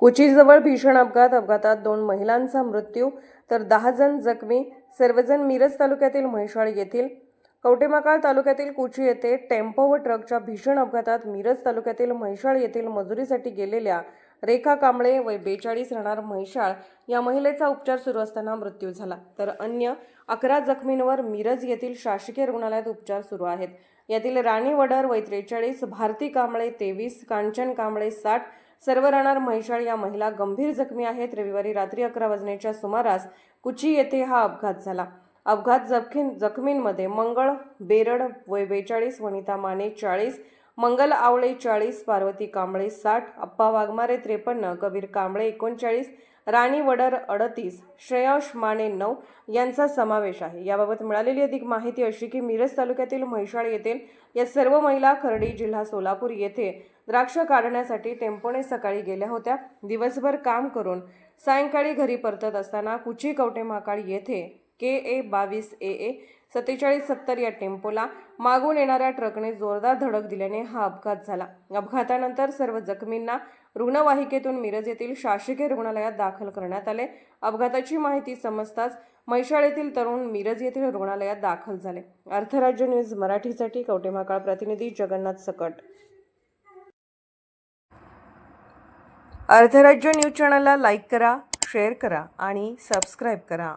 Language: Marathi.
कुचीजवळ भीषण अपघात अपघातात दोन महिलांचा मृत्यू तर दहा जण जखमी सर्वजण मिरज तालुक्यातील म्हैसाळ येथील कवटेमाकाळ तालुक्यातील कुची येथे टेम्पो व ट्रकच्या भीषण अपघातात मिरज तालुक्यातील म्हैसाळ येथील मजुरीसाठी गेलेल्या रेखा कांबळे वय बेचाळीस राहणार म्हैसाळ या महिलेचा उपचार सुरू असताना मृत्यू झाला. तर अन्य अकरा जखमींवर मिरज येथील शासकीय रुग्णालयात उपचार सुरू आहेत. यातील राणी वडर वय त्रेचाळीस भारती कांबळे तेवीस कांचन कांबळे साठ सर्व राहणार म्हैसाळ या महिला गंभीर जखमी आहेत. रविवारी रात्री अकरा वाजण्याच्या सुमारास कुची येथे हा अपघात झाला. अपघात जखमी जखमींमध्ये मंगळ बेरड वय बेचाळीस वनिता माने चाळीस मंगल आवळे चाळीस पार्वती कांबळे साठ अप्पा वाघमारे त्रेपन्न कबीर कांबळे एकोणचाळीस राणी वडर अडतीस श्रेयश माने नऊ यांचा समावेश आहे. याबाबत मिळालेली अधिक माहिती अशी की मिरज तालुक्यातील म्हैसाळ येथील या सर्व महिला खर्डी जिल्हा सोलापूर येथे द्राक्ष काढण्यासाठी टेम्पोने सकाळी गेल्या होत्या. दिवसभर काम करून सायंकाळी घरी परतत असताना कुची कवटेमाकाळ येथे के ए बावीस ए ए सत्तेचाळीस सत्तर या टेम्पोला मागून येणाऱ्या ट्रकने जोरदार धडक दिल्याने हा अपघात झाला. अपघातानंतर सर्व जखमींना रुग्णवाहिकेतून मिरज येथील शासकीय रुग्णालयात दाखल करण्यात आले. अपघाताची माहिती समजताच म्हैसाळ येथील तरुण मिरज येथील रुग्णालयात दाखल झाले. अर्थराज्य न्यूज मराठीसाठी कवटेमाकाळ प्रतिनिधी जगन्नाथ सकट. अर्थराज्य न्यूज चॅनलला लाईक करा शेअर करा आणि सबस्क्राईब करा.